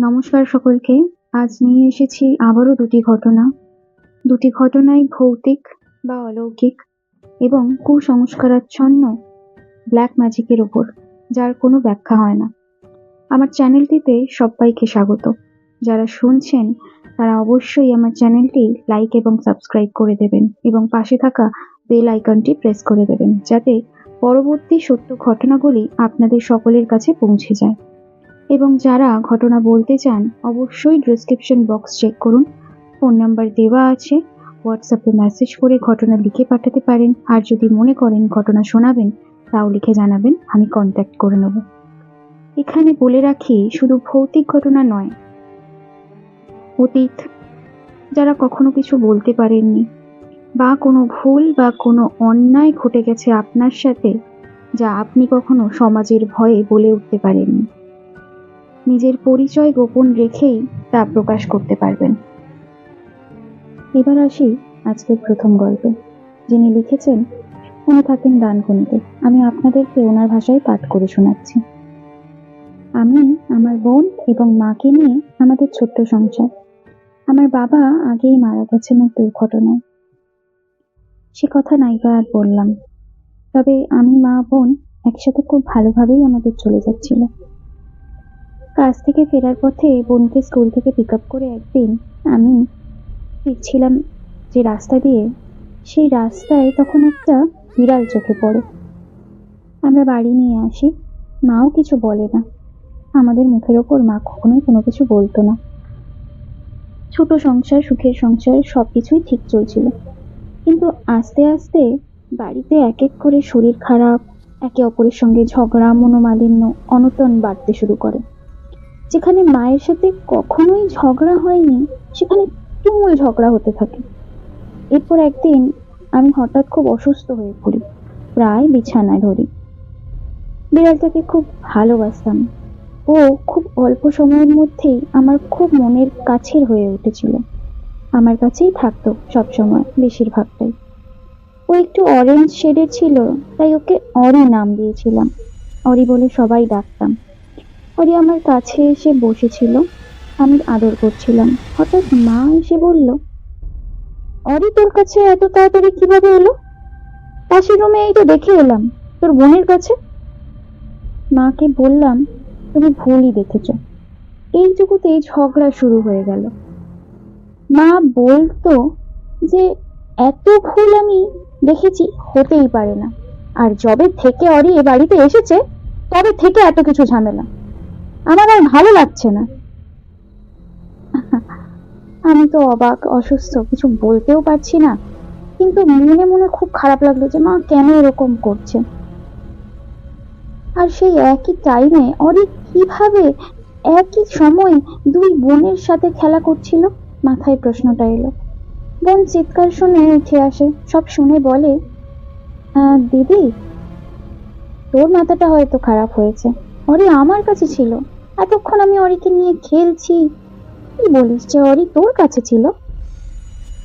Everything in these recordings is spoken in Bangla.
নমস্কার সকলকে। আজ নিয়ে এসেছি আবারও দুটি ঘটনা। দুটি ঘটনাই ভৌতিক বা অলৌকিক এবং কুসংস্কারাচ্ছন্ন ব্ল্যাক ম্যাজিকের ওপর যার কোনো ব্যাখ্যা হয় না। আমার চ্যানেলটিতে সবাইকে স্বাগত। যারা শুনছেন, তারা অবশ্যই আমার চ্যানেলটি লাইক এবং সাবস্ক্রাইব করে দেবেন এবং পাশে থাকা বেল আইকনটি প্রেস করে দেবেন, যাতে পরবর্তী সত্য ঘটনাগুলি আপনাদের সকলের কাছে পৌঁছে যায়। এবং যারা ঘটনা বলতে চান, অবশ্যই ডিসক্রিপশন বক্স চেক করুন। ফোন নাম্বার দেওয়া আছে। হোয়াটসঅ্যাপে মেসেজ করে ঘটনা লিখে পাঠাতে পারেন। আর যদি মনে করেন ঘটনা শোনাবেন, তাও লিখে জানাবেন। আমি কন্ট্যাক্ট করে নেব। এখানে বলে রাখি, শুধু ভৌতিক ঘটনা নয়, অতীত, যারা কখনো কিছু বলতে পারেননি, বা কোনো ভুল বা কোনো অন্যায় ঘটে গেছে আপনার সাথে, যা আপনি কখনো সমাজের ভয়ে বলে উঠতে পারেননি। নিজের পরিচয় গোপন রেখেই তা প্রকাশ করতে পারবেন। এবার আসি আজকের প্রথম গল্পে। যিনি লিখেছেন, উনি থাকেন ডানকুনিতে। আমি আপনাদেরকে ওনার ভাষায় পাঠ করে শোনাচ্ছি। আমি আমার বোন এবং মাকে নিয়ে আমাদের ছোট্ট সংসার। আমার বাবা আগেই মারা গেছেন এক দুর্ঘটনায়। সে কথা নাইবা আর বললাম, তবে আমি মা বোন একসাথে খুব ভালোভাবেই আমাদের চলে যাচ্ছিল। কাজ থেকে ফেরার পথে বোনকে স্কুল থেকে পিক আপ করে একদিন আমি ফিরছিলাম যে রাস্তা দিয়ে, সেই রাস্তায় তখন একটা বিড়াল চোখে পড়ে। আমরা বাড়ি নিয়ে আসি, মাও কিছু বলে না। আমাদের মুখের ওপর মা কখনোই কোনো কিছু বলতো না। ছোট সংসার, সুখের সংসার সব কিছুই ঠিক চলছিল। কিন্তু আস্তে আস্তে বাড়িতে এক এক করে শরীর খারাপ, একে অপরের সঙ্গে ঝগড়া, মনোমালিন্য, অনটন বাড়তে শুরু করে। যেখানে মায়ের সাথে কখনোই ঝগড়া হয়নি, সেখানে তুমুল ঝগড়া হতে থাকে। এরপর একদিন আমি হঠাৎ খুব অসুস্থ হয়ে পড়ি, প্রায় বিছানায় ধরি। বিড়ালটাকে খুব ভালোবাসতাম। ও খুব অল্প সময়ের মধ্যেই আমার খুব মনের কাছের হয়ে উঠেছিল। আমার কাছেই থাকতো সবসময় বেশিরভাগটাই। ও একটু অরেঞ্জ শেডের ছিল, তাই ওকে অরি নাম দিয়েছিলাম। অরি বলে সবাই ডাকতাম। অরি আমার কাছে এসে বসেছিল। আমি আদর করছিলাম। হঠাৎ মা এসে বলল, অরি, তোর কাছে এত তাড়াতাড়ি কীভাবে এলো? পাশের রুমে এই তো দেখে এলাম, তোর বোনের কাছে? মাকে বললাম, তুমি ভুলই দেখেছ। এইটুকুতেই ঝগড়া শুরু হয়ে গেল। মা বলতো যে, এত ভুল আমি দেখেছি হতেই পারে না। আর যবে থেকে অরি এ বাড়িতে এসেছে, তবে থেকে এত কিছু ঝামেলা। আমার আর ভালো লাগছে না। আমি তো অবাক অসুস্থ কিছু বলতেও পারছি না। কিন্তু মনে মনে খুব খারাপ লাগল যে মা কেন এরকম করছে। আর সেই একই টাইমে অরি কীভাবে একই সময় দুই বোনের সাথে খেলা করছিল? মাথায় প্রশ্নটা এলো। বোন চিৎকার শুনে উঠে আসে সব শুনে বলে "আহ, দিদি তোর মাথাটা হয়তো খারাপ হয়েছে। অরি আমার কাছে ছিল। এতক্ষণ আমি অরিকে নিয়ে খেলছি। কি বলিস যে অরি তোর কাছে ছিল?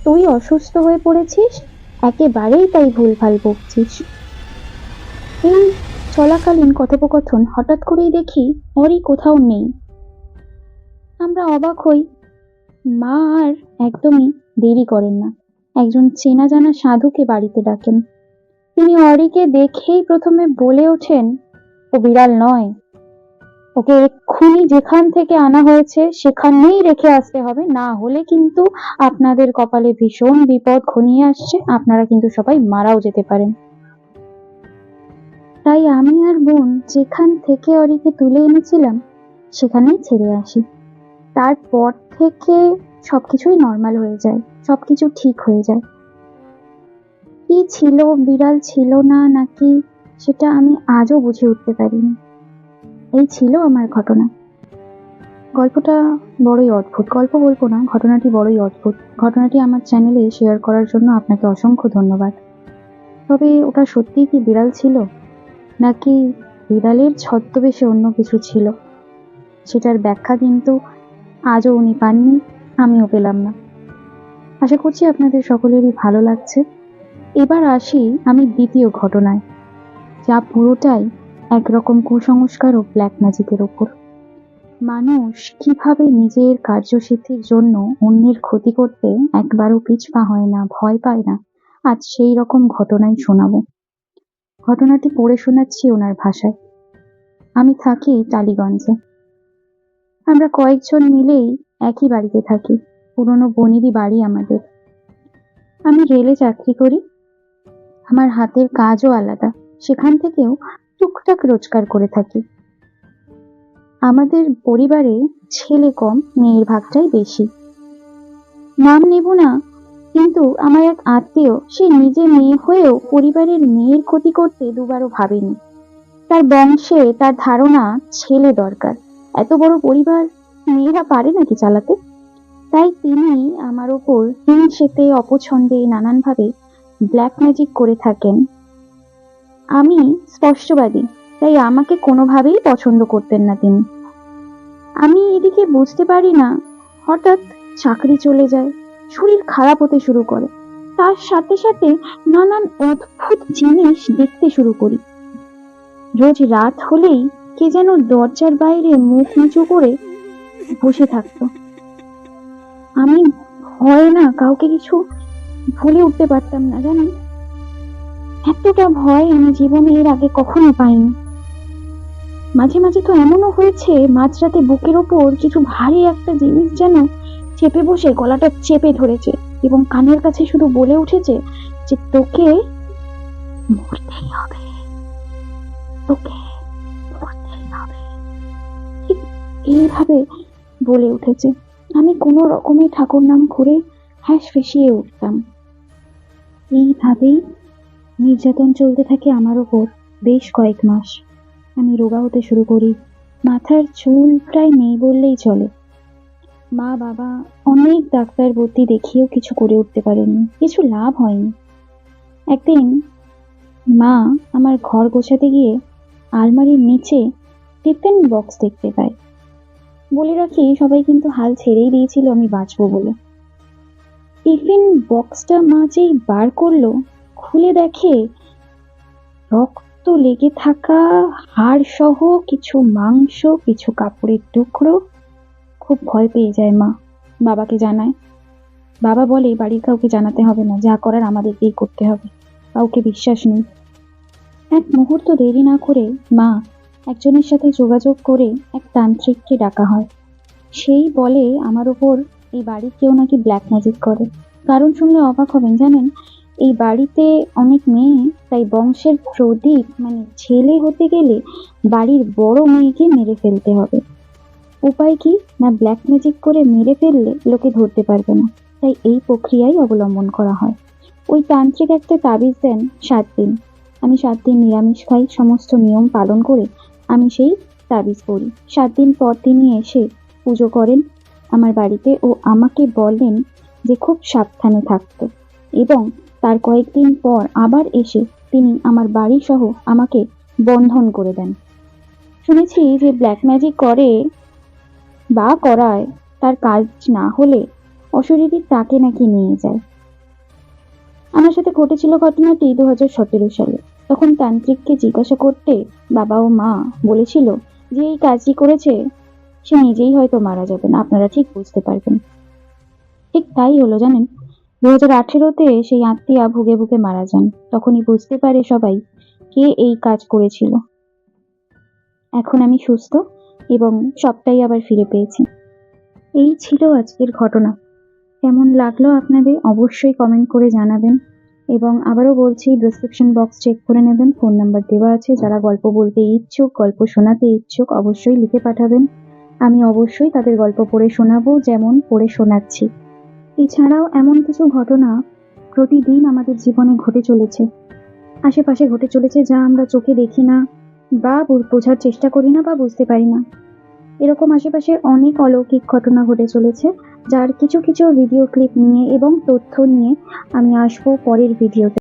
তুই অসুস্থ হয়ে পড়েছিস? একেবারেই তাই ভুলভাল বকছিস। এই চলাকালীন কথোপকথন হঠাৎ করেই দেখি অরি কোথাও নেই। আমরা অবাক হই। মা আর একদমই দেরি করেন না। একজন চেনা জানা সাধুকে বাড়িতে ডাকেন। তিনি অরিকে দেখেই প্রথমে বলে ওঠেন, ও বিড়াল নয়। ওকে এক্ষুনি যেখান থেকে আনা হয়েছে, সেখানেই রেখে আসতে হবে। না হলে কিন্তু আপনাদের কপালে ভীষণ বিপদ ঘনিয়ে আসছে। আপনারা কিন্তু সবাই মারাও যেতে পারেন। তাই আমি আর বোন যেখান থেকে অরিকে তুলে এনেছিলাম, সেখানেই ছেড়ে আসি। তারপর থেকে সবকিছুই নর্মাল হয়ে যায়, সবকিছু ঠিক হয়ে যায়। কি ছিল, বিড়াল ছিল না নাকি, সেটা আমি আজও বুঝে উঠতে পারিনি। এই ছিল আমার ঘটনা। গল্পটা বড়ই অদ্ভুত। গল্প বলব না, ঘটনাটি বড়ই অদ্ভুত। ঘটনাটি আমার চ্যানেলে শেয়ার করার জন্য আপনাকে অসংখ্য ধন্যবাদ। তবে ওটা সত্যিই কি বিড়াল ছিল? নাকি বিড়ালের ছদ্মবেশে অন্য কিছু ছিল? সেটার ব্যাখ্যা কিন্তু আজও উনি পাননি, আমিও পেলাম না। আশা করছি আপনাদের সকলেরই ভালো লাগছে। এবার আসি আমি দ্বিতীয় ঘটনায়, যা পুরোটাই একরকম কুসংস্কার ও ব্ল্যাক ম্যাজিকের ওপর। মানুষ কীভাবে নিজের কার্যসিদ্ধির জন্য অন্যের ক্ষতি করতে একবারও পিছপা হয় না, ভয় পায় না, আজ সেই রকম ঘটনাই শোনাবো। ঘটনাটি পড়ে শোনাচ্ছি ওনার ভাষায়। আমি থাকি টালিগঞ্জে। আমরা কয়েকজন মিলেই একই বাড়িতে থাকি, পুরনো বনেরই বাড়ি আমাদের। আমি রেলে চাকরি করি। আমার হাতের কাজও আলাদা। সেখান থেকেও টুকটাক রোজগার করে থাকি। আমাদের পরিবারে ছেলে কম, মেয়ের ভাগটাই বেশি। নাম নেব না, কিন্তু আমার এক আত্মীয়, সে নিজে মেয়ে হয়েও পরিবারের মেয়ের ক্ষতি করতে দুবারও ভাবেনি। তার বংশে তার ধারণা ছেলে দরকার। এত বড় পরিবার মেয়েরা পারে নাকি চালাতে? তাই তিনি আমার ওপর হিংসেতে, অপছন্দে, নানানভাবে ব্ল্যাক ম্যাজিক করে থাকেন। আমি স্পষ্টবাদী, তাই আমাকে কোনোভাবেই পছন্দ করতেন না তিনি। আমি এদিকে বুঝতে পারি না, হঠাৎ চাকরি চলে যায়, শরীর খারাপ হতে শুরু করে। তার সাথে সাথে নানান অদ্ভুত জিনিস দেখতে শুরু করি। রোজ রাত হলেই কে যেন দরজার বাইরে মুখ নিচু করে বসে থাকতো। আমি ভয় না কাউকে কিছু ভুলে উঠতে পারতাম না, জানেন? এতটা ভয় আমি জীবনে এর আগে কখনো পাইনি। মাঝে মাঝে তো এমনও হয়েছে, মাঝরাতে বুকের ওপর কিছু ভারী একটা জিনিস যেন চেপে বসে গলাটা চেপে ধরেছে এবং কানের কাছে শুধু বলে উঠেছে যে, তোকে মরতেই হবে। তোকে এইভাবে বলে উঠেছে। আমি কোনো রকমে ঠাকুর নাম করে হ্যাস ফেসিয়ে উঠতাম। এইভাবেই নির্যাতন চলতে থাকে আমার ওপর বেশ কয়েক মাস। আমি রোগা হতে শুরু করি। মাথার চুল প্রায় নেই বললেই চলে। মা, বাবা, অনেক ডাক্তার ভর্তি দেখিয়েও কিছু করে উঠতে পারেনি। কিছু লাভ হয়নি। একদিন মা আমার ঘর গোছাতে গিয়ে আলমারির নিচে টিফিন বক্স দেখতে পায়। বলে রাখি, সবাই কিন্তু হাল ছেড়েই দিয়েছিল, আমি বাঁচবো বলে। টিফিন বক্সটা মা যেই বার করল খুলে দেখে রক্ত লেগে থাকা হাড় সহ কিছু মাংস, কিছু কাপড়ের টুকরো। খুব ভয় পেয়ে যায় মা, বাবাকে জানায়। বাবা বলে, বাড়ির কাউকে জানাতে হবে না, যা করার আমাদেরকেই করতে হবে। কাউকে বিশ্বাস নেই। এক মুহূর্ত দেরি না করে মা একজনের সাথে যোগাযোগ করে এক তান্ত্রিককে ডাকা হয়। সেই বলে, আমার ওপর এই বাড়ির কেউ নাকি ব্ল্যাক ম্যাজিক করে। কারণ শুনলে অবাক হবেন, জানেন? এই বাড়িতে অনেক মেয়ে, তাই বংশের প্রদীপ মানে ছেলে হতে গেলে বাড়ির বড় মেয়েকে মেরে ফেলতে হবে। উপায় কি? না ব্ল্যাক ম্যাজিক করে মেরে ফেললে লোকে ধরতে পারবে না। তাই এই প্রক্রিয়াই অবলম্বন করা হয়। ওই তান্ত্রিক একটা তাবিজ দেন সাত দিন। আমি সাত দিন নিরামিষ খাই, সমস্ত নিয়ম পালন করে আমি সেই তাবিজ পড়ি। সাত দিন পর তিনি এসে পুজো করেন আমার বাড়িতে ও আমাকে বলেন যে খুব সাবধানে থাকতে। এবং তার কয়েকদিন পর আবার এসে তিনি আমার বাড়ি সহ আমাকে বন্ধন করে দেন। শুনেছি যে ব্ল্যাক ম্যাজিক করে বা করায়, তার কাজ না হলে অশরীরী তাকে নাকি নিয়ে যায়। আমার সাথে ঘটেছিল ঘটনাটি দু হাজার সতেরো সালে। তখন তান্ত্রিককে জিজ্ঞাসা করতে বাবা ও মা বলেছিল যে এই কাজটি করেছে, সে নিজেই হয়তো মারা যাবেন, আপনারা ঠিক বুঝতে পারবেন। ঠিক তাই হলো জানেন দু হাজার আঠেরোতে সেই আত্মীয়া ভুগে ভুগে মারা যান। তখনই বুঝতে পারে সবাই কে এই কাজ করেছিল। এখন আমি সুস্থ এবং সবটাই আবার ফিরে পেয়েছি। এই ছিল আজকের ঘটনা। কেমন লাগল আপনাদের অবশ্যই কমেন্ট করে জানাবেন এবং আবারও বলছি ডিসক্রিপশন বক্স চেক করে নেবেন। ফোন নাম্বার দেওয়া আছে। যারা গল্প বলতে ইচ্ছুক, গল্প শোনাতে ইচ্ছুক, অবশ্যই লিখে পাঠাবেন। আমি অবশ্যই তাদের গল্প পড়ে শোনাবো, যেমন পড়ে শোনাচ্ছি। এছাড়াও এমন কিছু ঘটনা প্রতিদিন আমাদের জীবনে ঘটে চলেছে। আশেপাশে ঘটে চলেছে যা আমরা চোখে দেখি না বা বোঝার চেষ্টা করি না বা বুঝতে পারি না। এরকম আশেপাশে অনেক অলৌকিক ঘটনা ঘটে চলেছে, যার কিছু কিছু ভিডিও ক্লিপ নিয়ে এবং তথ্য নিয়ে আমি আসব পরের ভিডিওতে